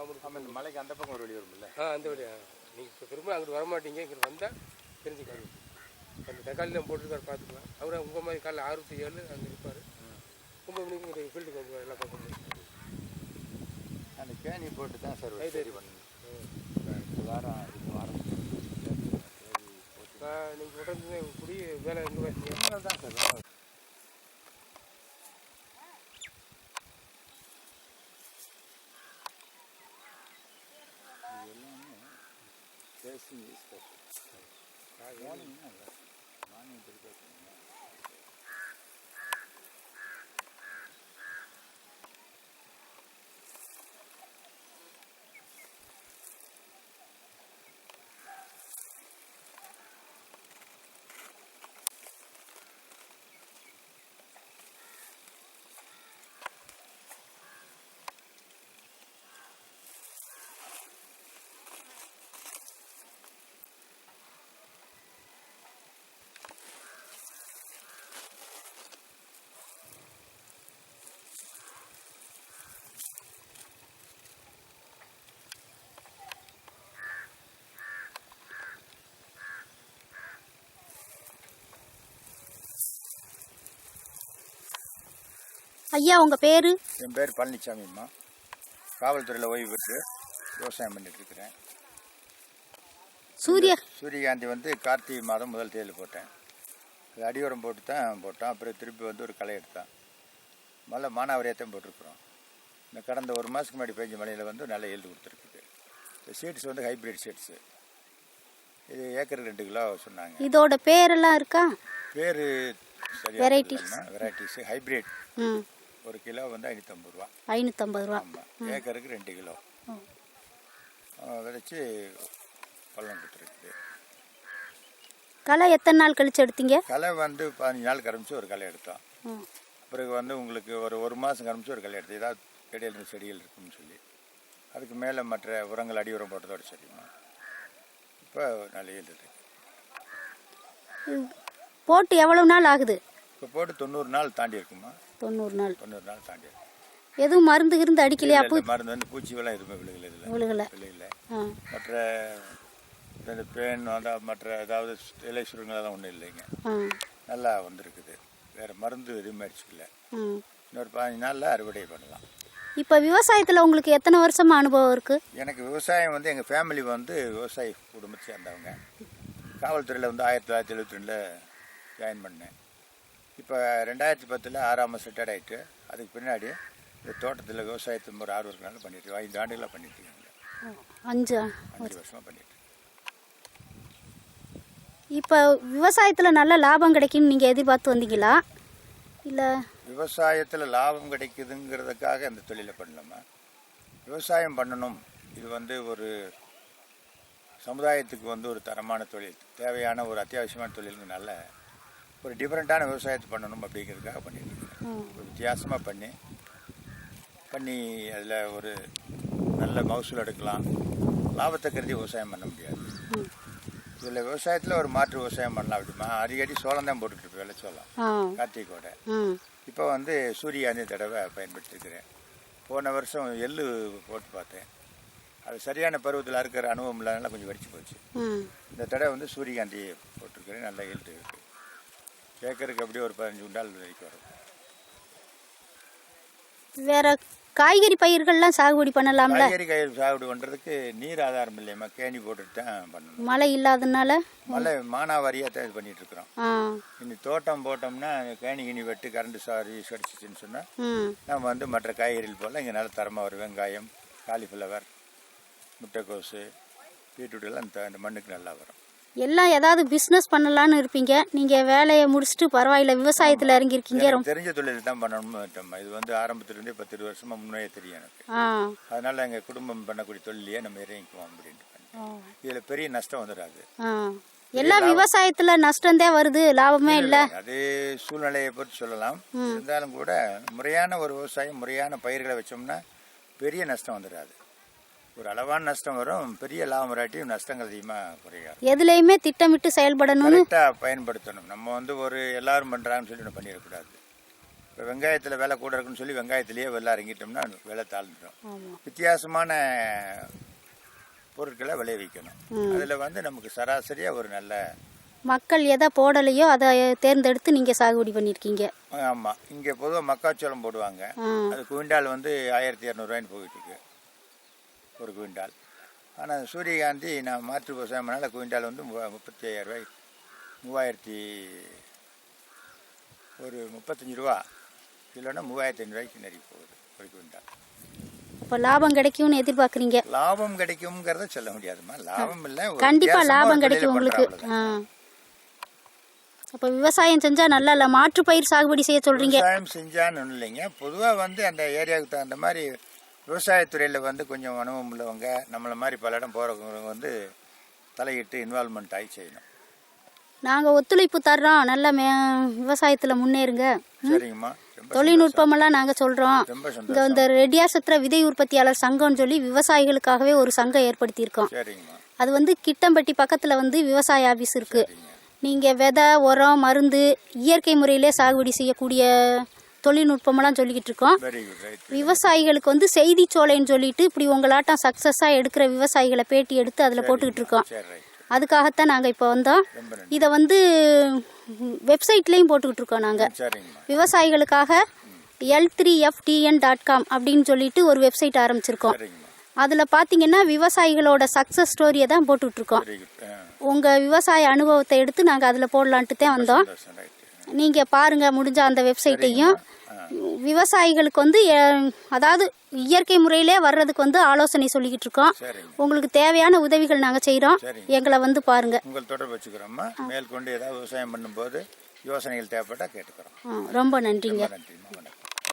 ஆமாம் இந்த மலைக்கு அந்த பக்கம் ஒரு வழி வரும்ல? ஆ அந்த வழியா. நீங்கள் இப்போ திரும்ப அங்கிட்டு வரமாட்டீங்க இங்கிட்டு வந்தால் தெரிஞ்சுக்காங்க அந்த தக்காளி தான் போட்டிருக்காரு பார்த்துக்கலாம். அவரை உங்கள் மாதிரி காலைல ஆறு டு ஏழு அங்கே இருப்பார். ஒம்பது மணிக்கு இங்கே ஃபீல்டுக்கு வந்துருவார் எல்லாம் பார்க்க முடியும் அந்த கேணி போட்டு தான் சார் சரி இந்த வாரம் இது வாரம். நீங்கள் உடனே குடி வேலை எங்கே தான் sir Very sinister. Morning, morning, very good. ஐயா உங்கள் பேர்? என் பேர் பழனிசாமிம்மா காவல்துறையில் ஓய்வு பெற்று விவசாயம் பண்ணிட்டு இருக்கிறேன். சூரிய சூரியகாந்தி வந்து கார்த்திகை மாதம் முதல் தேதியில் போட்டேன். அது அடியோரம் போட்டு தான் போட்டோம். அப்புறம் திருப்பி வந்து ஒரு களை எடுத்தேன். மழை மானாவரியாத்தையும் போட்டிருக்கிறோம். இந்த கடந்த ஒரு மாதத்துக்கு முன்னாடி பெஞ்ச மழையில் வந்து நல்ல ஈல்டு கொடுத்துருக்குது. இந்த சீட்ஸ் வந்து ஹைப்ரிட் சீட்ஸு இது ஏக்கருக்கு ரெண்டு கிலோ சொன்னாங்க. இதோட பேரெல்லாம் இருக்கா? பேர் Varieties. வெரைட்டிஸு ஹைப்ரிட் ம். ஒரு கிலோ வந்து ஐநூற்றம்பது ரூபா. ஐநூற்றம்பது ரூபா. ஆமாம் ஏக்கருக்கு ரெண்டு கிலோ. விதைச்சி பள்ளம் கொடுத்துருக்குது. களை எத்தனை நாள் கழிச்சு எடுத்தீங்க? களை வந்து பதினஞ்சு நாள் கரமிச்சு ஒரு களை எடுத்தோம். பிறகு வந்து உங்களுக்கு ஒரு ஒரு மாதம் கரமிச்சு ஒரு களை எடுத்து ஏதாவது இடையில இருந்து செடிகள் இருக்குன்னு சொல்லி. அதுக்கு மேலே மற்ற உரங்கள் அடி உரம் போட்டதோட சரிமா இப்போ நல்ல இருக்கு. போட்டு எவ்வளவு நாள் ஆகுது? இப்போ போட்டு தொண்ணூறு நாள் தாண்டி இருக்குமா? தொண்ணூறு நாள். தொண்ணூறு நாள் தாண்டி. எதுவும் மருந்து கிருந்து அடிக்கலையா? பூ மருந்து வந்து எதுவுமே விழுகல இதில். விழுகல. விழுகல. ஆ. மற்ற இந்த பேன் வந்து மற்ற ஏதாவது இலை சுருங்கலாம் ஒன்றும் இல்லைங்க. நல்லா வந்திருக்குது. வேறு மருந்து எதுவுமே அடிச்சுக்கல. இன்னொரு பதினஞ்சு நாளில் அறுவடை பண்ணலாம். இப்போ விவசாயத்தில் உங்களுக்கு எத்தனை வருஷமா அனுபவம் இருக்குது எனக்கு விவசாயம் வந்து எங்கள் ஃபேமிலி வந்து விவசாய குடும்பத்தை சேர்ந்தவங்க. காவல்துறையில் வந்து ஆயிரத்தி தொள்ளாயிரத்தி எழுபத்தி ரெண்டில் ஜாயின் பண்ணேன். இப்போ ரெண்டாயிரத்தி பத்தில் ஆறாம் ரிட்டையர்ட் ஆகிட்டு அதுக்கு பின்னாடி இந்த தோட்டத்தில் விவசாயத்தின் ஒரு ஆறு வருஷம் பண்ணிட்டு. ஐந்து ஆண்டுகளாக பண்ணிட்டு அஞ்சு? அஞ்சு வருஷமாக பண்ணிட்டு. இப்போ விவசாயத்தில் நல்ல லாபம் கிடைக்கும்னு நீங்கள் எதிர்பார்த்து வந்தீங்களா? இல்லை? விவசாயத்தில் லாபம் கிடைக்குதுங்கிறதுக்காக இந்த தொழிலை பண்ணலாமா? விவசாயம் பண்ணணும். இது வந்து ஒரு சமுதாயத்துக்கு வந்து ஒரு தரமான தொழில். தேவையான ஒரு அத்தியாவசியமான தொழிலுங்கனால ஒரு டிஃப்ரெண்ட்டான விவசாயத்தை பண்ணணும் அப்படிங்கிறதுக்காக பண்ணிட்டு இருக்கேன் ஒரு வித்தியாசமாக பண்ணி பண்ணி அதில் ஒரு நல்ல மகசூல் எடுக்கலாம். லாபத்தை கருதி விவசாயம் பண்ண முடியாது. இதில் விவசாயத்தில் ஒரு மாற்று விவசாயம் பண்ணலாம் அப்படிமா? அடிக்கடி சோளம் தான் வெள்ளச்சோளம் ஆ. கார்த்திகோட இப்போ வந்து சூரியகாந்தி தடவை பயன்படுத்திருக்கிறேன் போன வருஷம் எள்ளு போட்டு பார்த்தேன். அது சரியான பருவத்தில் இருக்கிற அனுபவம் இல்லாதனால கொஞ்சம் வெடிச்சு போச்சு. இந்த தடவை வந்து சூரியகாந்தி போட்டிருக்கிறேன் நல்ல ஈல்டு இருக்கு. ஏக்கருக்கு அப்படியே ஒரு பதினஞ்சு குண்டால் வரைக்கும் வரும். வேற காய்கறி பயிர்கள்லாம் சாகுபடி பண்ணலாம்ல? காய்கறி காய்கறி சாகுபடி பண்ணுறதுக்கு நீர் ஆதாரம் இல்லையம்மா கேணி போட்டுட்டு தான் பண்ணணும். மழை இல்லாதனால மழை மானாவாரியாக தான் இது பண்ணிட்டு இருக்கிறோம். இனி தோட்டம் போட்டோம்னா கேணி கிணி வெட்டு கரண்ட் சர்வீஸ் அடிச்சிச்சுன்னு சொன்னால் நம்ம வந்து மற்ற காய்கறிகள் போல் இங்கே நல்ல தரமாக வரும். வெங்காயம் காலிஃப்ளவர் முட்டைக்கோஸு பீட்ரூட் எல்லாம் இந்த மண்ணுக்கு நல்லா வரும். எல்லாம் ஏதாவது பிஸ்னஸ் பண்ணலான்னு இருப்பீங்க. நீங்கள் வேலையை முடிச்சுட்டு பரவாயில்ல விவசாயத்தில் இறங்கியிருக்கீங்க. ரொம்ப தெரிஞ்ச தொழில் தான் விட்டோம்மா. இது வந்து ஆரம்பத்திலிருந்தே பத்து இருபது வருஷமாக முன்னே தெரியும் எனக்கு. அதனால் எங்கள் குடும்பம் பண்ணக்கூடிய தொழிலையே நம்ம இறங்கிக்குவோம் அப்படின்ட்டு பண்ணேன் இதில் பெரிய நஷ்டம் வந்துடாது. ஆ. எல்லாம் விவசாயத்தில் நஷ்டம்தான் வருது லாபமே இல்லை அது சூழ்நிலையை பொறுத்து சொல்லலாம். இருந்தாலும் கூட முறையான ஒரு விவசாயம் முறையான பயிர்களை வச்சோம்னா பெரிய நஷ்டம் வந்துடாது. ஒரு அளவான நஷ்டம் வரும் பெரிய லாபம் வராட்டியும் நஷ்டங்கள் அதிகமாக குறையாது. எதுலேயுமே திட்டமிட்டு செயல்படணும்னு பயன்படுத்தணும். நம்ம வந்து ஒரு எல்லாரும் பண்ணுறாங்கன்னு சொல்லி நம்ம பண்ணிடக்கூடாது. இப்போ வெங்காயத்தில் விலை கூட இருக்குன்னு சொல்லி வெங்காயத்திலேயே வெள்ளை இறங்கிட்டோம்னா விலை தாழ்ந்துடும் வித்தியாசமான பொருட்களை விளைவிக்கணும் அதில் வந்து நமக்கு சராசரியாக ஒரு நல்ல மக்கள் எதை போடலையோ அதை தேர்ந்தெடுத்து நீங்கள் சாகுபடி பண்ணியிருக்கீங்க ஆமாம் இங்கே பொதுவாக மக்காச்சோளம் போடுவாங்க. அது குவிண்டால் வந்து ஆயிரத்தி இரநூறுவாயின்னு போயிட்டு இருக்கு ஒரு குவிண்டால். ஆனால் சூரியகாந்தி நான் மாற்று விவசாயம் பண்ணால குவிண்டால் வந்து முப்பத்தி ஐயாயிரம் ரூபாய் மூவாயிரத்தி ஒரு முப்பத்தஞ்சு ரூபா. கிலோனா மூவாயிரத்தி ஐநூறுரூவாய்க்கு நெறி போகுது ஒரு குவிண்டால். அப்போ லாபம் கிடைக்கும்னு எதிர்பார்க்குறீங்க? லாபம் கிடைக்குங்கிறத சொல்ல முடியாதுமா லாபம் இல்லை கண்டிப்பாக லாபம் கிடைக்கும் உங்களுக்கு. அப்போ விவசாயம் செஞ்சால் நல்லா இல்லை மாற்று பயிர் சாகுபடி செய்ய சொல்கிறீங்க விவசாயம் செஞ்சான்னு இல்லைங்க. பொதுவாக வந்து அந்த ஏரியாவுக்கு தகுந்த மாதிரி விவசாயத்துறையில் வந்து கொஞ்சம் அனுபவம் உள்ளவங்க நம்மளை மாதிரி பல இடம் போகிறவங்க வந்து தலையிட்டு இன்வால்மெண்ட் ஆகி செய்யணும். நாங்கள் ஒத்துழைப்பு தர்றோம். நல்ல மே விவசாயத்தில் முன்னேறுங்க. சரிங்கம்மா. தொழில்நுட்பமெல்லாம் நாங்கள் சொல்கிறோம் இங்கே இந்த ரெட்டியாசத்திர விதை உற்பத்தியாளர் சங்கம்னு சொல்லி விவசாயிகளுக்காகவே ஒரு சங்கம் ஏற்படுத்தியிருக்கோம். அது வந்து கிட்டம்பட்டி பக்கத்தில் வந்து விவசாய ஆஃபீஸ் இருக்குது நீங்கள் விதை உரம் மருந்து இயற்கை முறையிலே சாகுபடி செய்யக்கூடிய தொழில்நுட்பமெல்லாம் சொல்லிக்கிட்டு இருக்கோம் விவசாயிகளுக்கு வந்து செய்தி சோலைன்னு சொல்லிட்டு இப்படி உங்களாட்டம் சக்ஸஸாக எடுக்கிற விவசாயிகளை பேட்டி எடுத்து அதில் போட்டுக்கிட்டு இருக்கோம் அதுக்காகத்தான் நாங்கள் இப்போ வந்தோம். இதை வந்து வெப்சைட்லேயும் போட்டுக்கிட்டு இருக்கோம் நாங்கள் விவசாயிகளுக்காக L three FTN dot com அப்படின்னு சொல்லிட்டு ஒரு வெப்சைட் ஆரம்பிச்சிருக்கோம். அதில் பார்த்தீங்கன்னா விவசாயிகளோட சக்ஸஸ் ஸ்டோரியை தான் போட்டுட்ருக்கோம் உங்கள் விவசாய அனுபவத்தை எடுத்து நாங்கள் அதில் போடலான்ட்டு தான் வந்தோம். நீங்கள் பாருங்கள் முடிஞ்ச அந்த வெப்சைட்டையும் விவசாயிகளுக்கு வந்து அதாவது இயற்கை முறையிலே வர்றதுக்கு வந்து ஆலோசனை சொல்லிக்கிட்டு இருக்கோம். உங்களுக்கு தேவையான உதவிகள் நாங்கள் செய்கிறோம். எங்களை வந்து பாருங்கள் உங்கள் தொடர்பு வச்சுக்கிறோம்மா. மேற்கொண்டு ஏதாவது விவசாயம் பண்ணும்போது யோசனைகள் தேவைப்பட்டால் கேட்டுக்கிறோம். ரொம்ப நன்றிங்க.